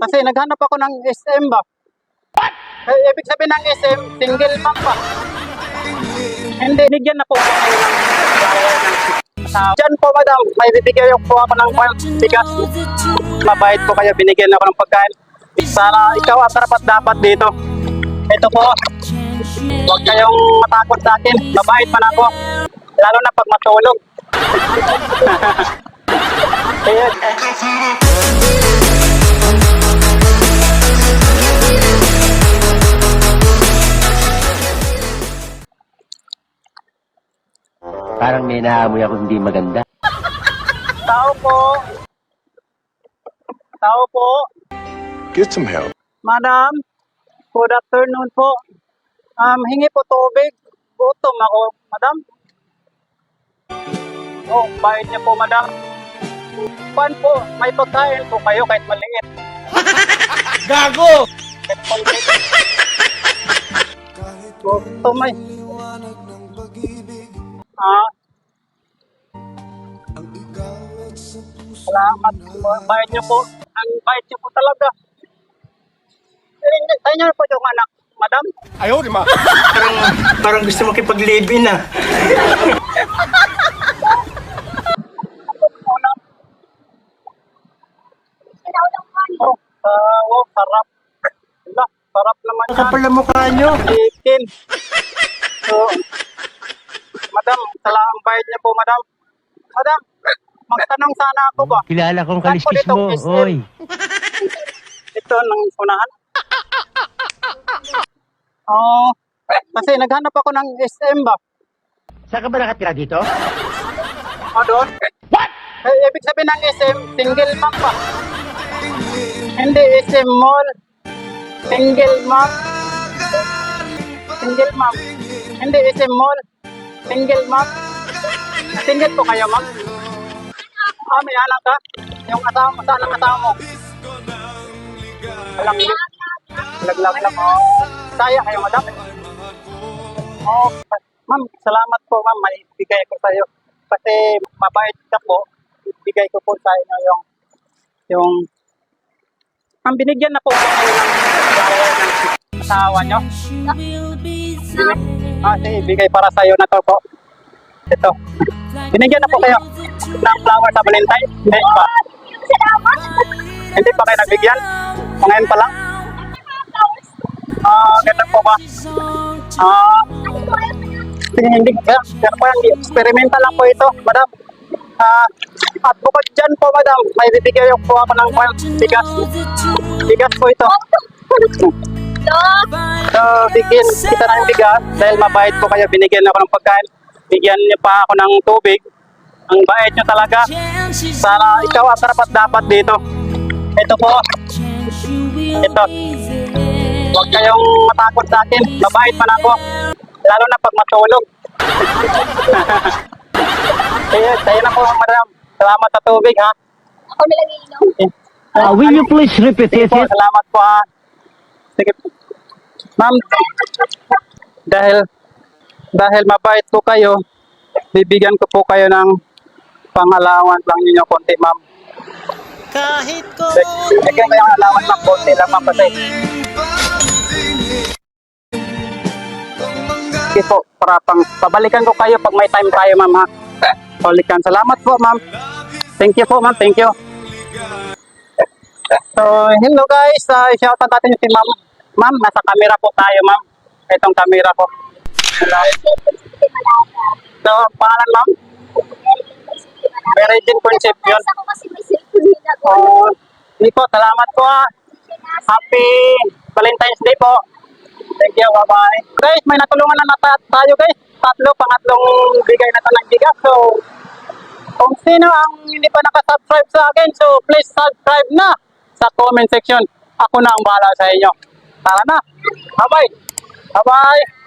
Kasi naghanap ako ng SM ba? Eh, ibig sabihin ng SM, single mom pa. Hindi, bigyan na po ako ng asawa. Diyan po, madam, may bibigyan po ako ng bigas. Mabait po kayo, binigyan ako ng pagkain. Sana ikaw ang karapat dapat dito. Ito po, huwag kayong matakot sa akin. Mabait man ako. Lalo na pag matulog. Parang may naamoy ako hindi maganda. Tao po. Tao po. Get some help. Madam, good afternoon po. Um, hingi po tubig. Gutom ako, madam. Oh, bayad niyo po, madam. Pan po, may pagkain po kayo kahit maliit. Gago! Gutom ay. Ah. Salamat po. Bayad niyo po. Ang bayad niyo po talaga. Tayo niyo po yung anak, madam. Ayaw, di ma. Parang, parang gusto mo kipag-live-in ah. Oh, uh, oh, sarap. Wala, sarap naman. Kapal ang mukha nyo. Chicken. So, bayad niya po, madam. Madam, magtanong sana ako ba? Kilala kong Saan po kaliskis dito, mo. SM? Oy. Ito, ng unahan. Oh, kasi naghanap ako ng SM ba? Saan ka ba nakatira dito? O doon? What? Eh, ibig sabihin ng SM, single mom pa. Hindi, SM mall. Single mom. Single mom. Hindi, SM mall. Single mom. Single po kayo, ma'am? Ah, may anak ka? Yung asawa mo, saan ang asawa mo? Alam mo? Laglag lang. Saya kayo, madam. Oh, ma'am, salamat po, ma'am. May bigay ko sa'yo. Kasi mabait ka po. Ibigay ko po sa inyo yung yung ang binigyan na po kayo ng asawa ng asawa nyo. Ah, sige, ibigay para sa iyo na to po. Ito. Binigyan na po kayo ng flower sa Valentine. Hindi pa. Hindi pa kayo nabigyan. Ngayon pa lang. Ah, ganun po ba? Ah, sige, hindi kaya, kaya po yan, experimental lang po ito, madam. Ah, at bukod dyan po, madam, may bibigyan po ako ng kwan, bigas. Bigas po ito. So, bigyan kita ng bigas dahil mabait po kayo, binigyan ako ng pagkain. Bigyan niyo pa ako ng tubig. Ang bait niyo talaga. Sana ikaw ang karapat dapat dito. Ito po. Ito. Huwag kayong matakot sa akin. Mabait man ako. Lalo na pag matulog. Kaya, tayo na po, madam. Salamat sa tubig, ha? Ako na lang iinom. Uh, will you please repeat it? po, salamat po, ha? Sige po. Ma'am, dahil, dahil mabait po kayo, bibigyan ko po kayo ng pangalawan lang ninyo konti, ma'am. Kahit ko Bigyan ko yung alawan ng konti lang, ma'am, kasi Sige po, para pang pabalikan ko kayo pag may time tayo, ma'am, ha? Balikan. Salamat po, ma'am. Thank you po, ma'am. Thank you. So, hello guys. Uh, shout out natin si ma'am. Ma'am, nasa camera po tayo, ma'am. Itong camera po. So, pangalan, ma'am? Jane Concepcion. Ako kasi may cellphone din ako. Oh, hindi po, salamat po, ha. Happy Valentine's Day po. Thank you, bye-bye. Guys, may natulungan na nata- tayo guys. Tatlo, pangatlong bigay na to ng gigas. So, kung sino ang hindi pa nakasubscribe sa akin, so please subscribe na sa comment section. Ako na ang bahala sa inyo. Tara na. Bye-bye. Bye-bye.